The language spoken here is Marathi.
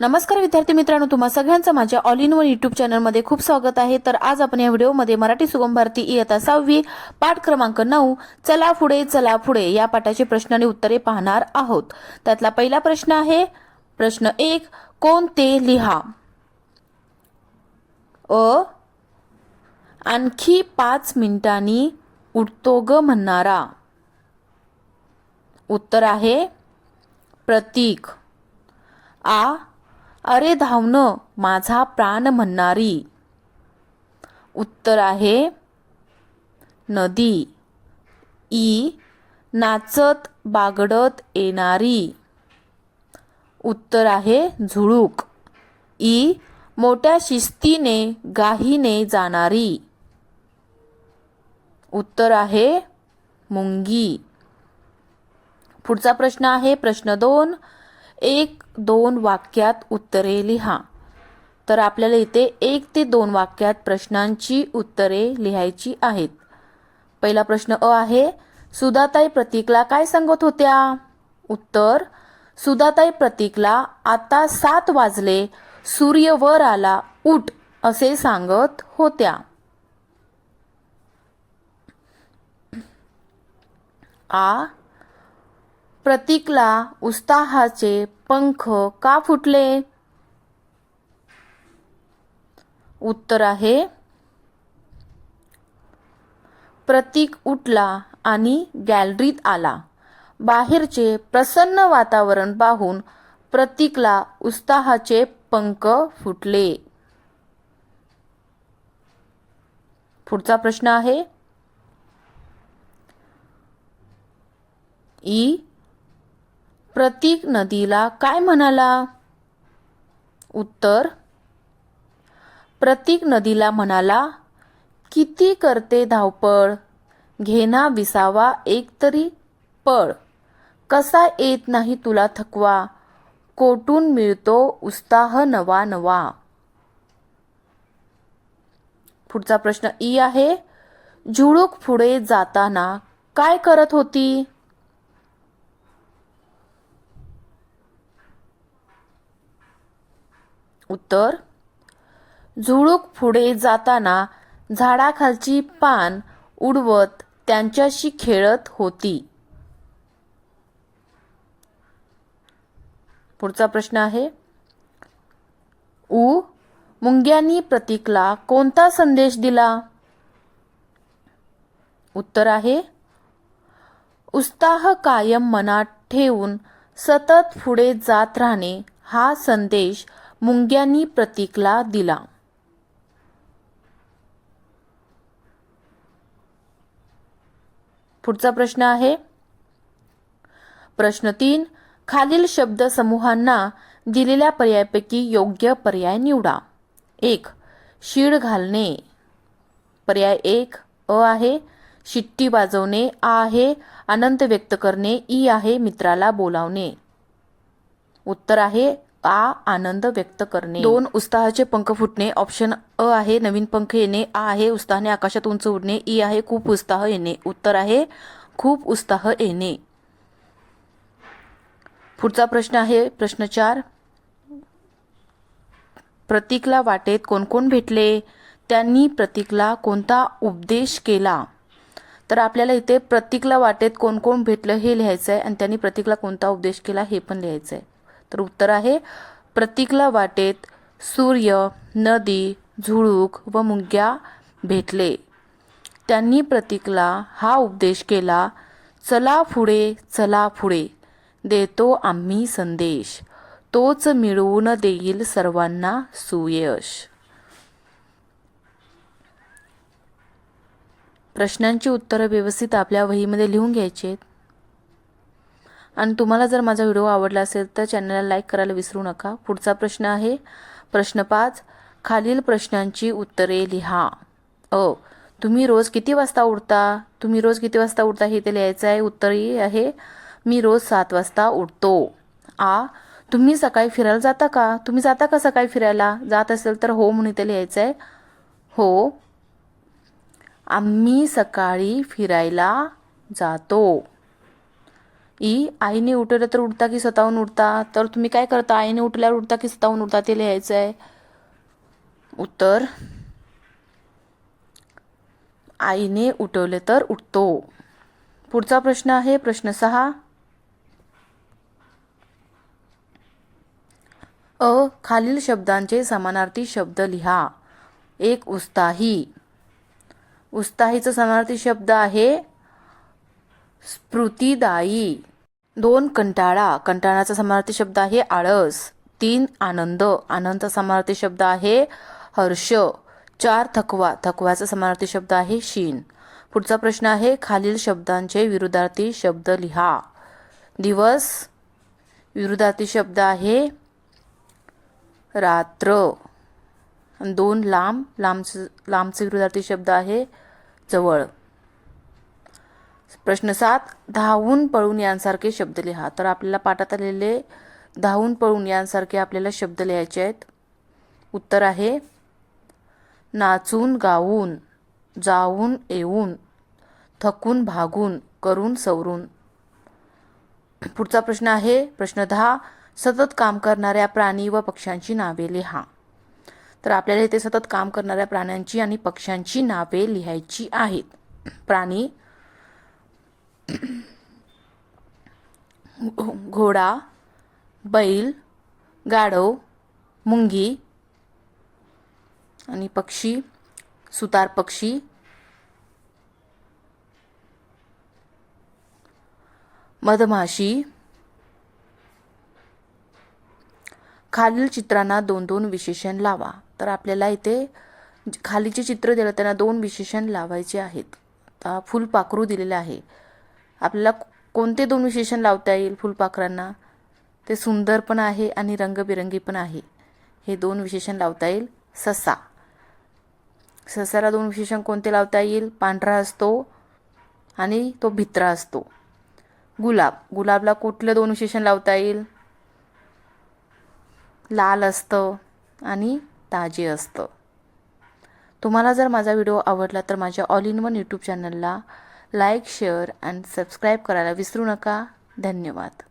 नमस्कार विद्यार्थी मित्रांनो तुम्हा सगळ्यांचं माझ्या ऑल इन वन युट्यूब चॅनलमध्ये खूप स्वागत आहे. तर आज आपण या व्हिडिओमध्ये मराठी सुगम भारती इयत्ता सहावी पाठ क्रमांक नऊ चला पुढे चला पुढे या पाठाचे प्रश्न आणि उत्तरे पाहणार आहोत. त्यातला पहिला प्रश्न आहे प्रश्न एक कोण ते लिहा? अ आणखी पाच मिनिटांनी उठतो ग म्हणणारा. उत्तर आहे प्रतीक. आ अरे धावणं माझा प्राण म्हणणारी. उत्तर आहे नदी. ई नाचत बागडत येणारी. उत्तर आहे झुळूक. ई मोठ्या शिस्तीने गाहीने जाणारी. उत्तर आहे मुंगी. पुढचा प्रश्न आहे प्रश्न दोन. एक दोन वाक्यात उत्तरे लिहा. तर आपल्याला इथे एक ते दोन वाक्यात प्रश्नांची उत्तरे लिहायची आहेत. पहिला प्रश्न अ आहे सुधाताई प्रतीकला काय सांगत होत्या? उत्तर सुधाताई प्रतीकला आता सात वाजले सूर्य वर आला उठ असे सांगत होत्या. आ प्रतीकला उत्साहाचे पंख का फुटले? उत्तर आहे प्रतीक उठला आणि गॅलरीत आला. बाहेरचे प्रसन्न वातावरण पाहून प्रतीकला उत्साहाचे पंख फुटले. पुढचा प्रश्न आहे. ई. प्रतीक नदीला काय म्हणाला? उत्तर प्रतीक नदीला म्हणाला किती करते धावपळ? घेना विसावा एकतरी पळ. कसा येत नाही तुला थकवा? कोटून मिळतो उत्साह नवा नवा. पुढचा प्रश्न ई आहे झुळूक पुढे जाताना काय करत होती? उत्तर झुळूक पुढे जाताना झाडाखालची पान उडवत त्यांच्याशी खेळत होती. पुढचा प्रश्न आहे उ मुंग्यांनी प्रतीकला कोणता संदेश दिला? उत्तर आहे उत्साह कायम मनात ठेवून सतत पुढे जात राहणे हा संदेश मुंग्यांनी प्रतीकला दिला. पुढचा प्रश्न आहे. प्रश्न तीन खालील शब्द समूहांना दिलेल्या पर्यायापैकी योग्य पर्याय निवडा. एक शीड घालणे. पर्याय एक अ आहे शिट्टी वाजवणे आ आहे आनंद व्यक्त करणे ई आहे मित्राला बोलावणे. उत्तर आहे आ आनंद व्यक्त करणे. दोन उत्साहाचे पंख फुटणे. ऑप्शन अ आहे नवीन पंख येणे. आ आहे उत्साहाने आकाशात उंच उडणे. ई आहे खूप उत्साह येणे. उत्तर आहे खूप उत्साह येणे. पुढचा प्रश्न आहे प्रश्न चार. प्रतीकला वाटेत कोण कोण भेटले? त्यांनी प्रतीकला कोणता उपदेश केला? तर आपल्याला इथे प्रतीकला वाटेत कोण कोण भेटलं हे लिहायचं आहे आणि त्यांनी प्रतीकला कोणता उपदेश केला हे पण लिहायचं आहे तर उत्तर आहे. प्रतीकला वाटेत सूर्य नदी झुळूक व मुंग्या भेटले. त्यांनी प्रतीकला हा उपदेश केला चला पुढे चला पुढे देतो आम्ही संदेश. तोच मिळवून देईल सर्वांना सुयश. प्रश्नांची उत्तरं व्यवस्थित आपल्या वहीमध्ये लिहून घ्यायची आहेत. आणि तुम्हाला जर माझा व्हिडिओ आवडला असेल तर चॅनलला लाईक करायला विसरू नका. पुढचा प्रश्न आहे. प्रश्न पाच खालील प्रश्नांची उत्तरे लिहा. अ तुम्ही रोज किती वाजता उठता? तुम्ही रोज किती वाजता उठता हे ते लिहायचं आहे. उत्तरही आहे मी रोज सात वाजता उठतो. आ तुम्ही सकाळी फिरायला जाता का? तुम्ही जाता का सकाळी फिरायला? जात असेल तर हो म्हणून इथे लिहायचं आहे. हो आम्ही सकाळी फिरायला जातो. ई आईने उठवलं तर उठता की स्वतःहून उठता? तर तुम्ही काय करता? आईने उठल्यावर उठता की स्वतःहून उठता? ते लिहायचं आहे उत्तर आईने उठवले तर उठतो. पुढचा प्रश्न आहे प्रश्न सहा. अ खालील शब्दांचे समानार्थी शब्द लिहा. एक उत्साही उस्ताहीचा समानार्थी शब्द आहे स्मृतिदायी दोन कंटाळा. कंटाळाचा समानार्थी शब्द आहे आळस. तीन आनंद. आनंदचा समानार्थी शब्द आहे हर्ष. चार थकवा. थकवाचा समानार्थी शब्द आहे शीन पुढचा प्रश्न आहे खालील शब्दांचे विरुद्धार्थी शब्द लिहा. दिवस. विरुद्धार्थी शब्द आहे रात्र. दोन लांब. लांबचं लांबचे विरुद्धार्थी शब्द आहे जवळ. प्रश्न सात धावून पळून यांसारखे शब्द लिहा. तर आपल्याला पाठात आलेले धावून पळून यांसारखे आपल्याला शब्द लिहायचे आहेत. उत्तर आहे नाचून गाऊन जाऊन येऊन थकून भागून करून सवरून. पुढचा प्रश्न आहे प्रश्न दहा सतत काम करणाऱ्या प्राणी व पक्ष्यांची नावे लिहा. तर आपल्याला इथे सतत काम करणाऱ्या प्राण्यांची आणि पक्ष्यांची नावे लिहायची आहेत. प्राणी घोडा बैल गाढव मुंगी आणि पक्षी सुतार पक्षी. मधमाशी. खालील चित्रांना दोन दोन विशेषण लावा. तर आपल्याला इथे खालीचे चित्र दिलं त्यांना दोन विशेषण लावायचे आहेत. आता फुलपाखरू दिलेले आहे. आपल्याला कोणते दोन विशेषण लावता येईल फुलपाखरांना? ते सुंदर पण आहे आणि रंगबिरंगी पण आहे. हे दोन विशेषण लावता येईल. ससा. ससाला दोन विशेषण कोणते लावता येईल? पांढरा असतो आणि तो भित्रा असतो. गुलाब. गुलाबला कुठलं दोन विशेषण लावता येईल? लाल असतं आणि ताजे असतं. तुम्हाला जर माझा व्हिडिओ आवडला तर माझ्या ऑल इन वन यूट्यूब चॅनलला लाईक शेअर अँड सबस्क्राईब करायला विसरू नका. धन्यवाद.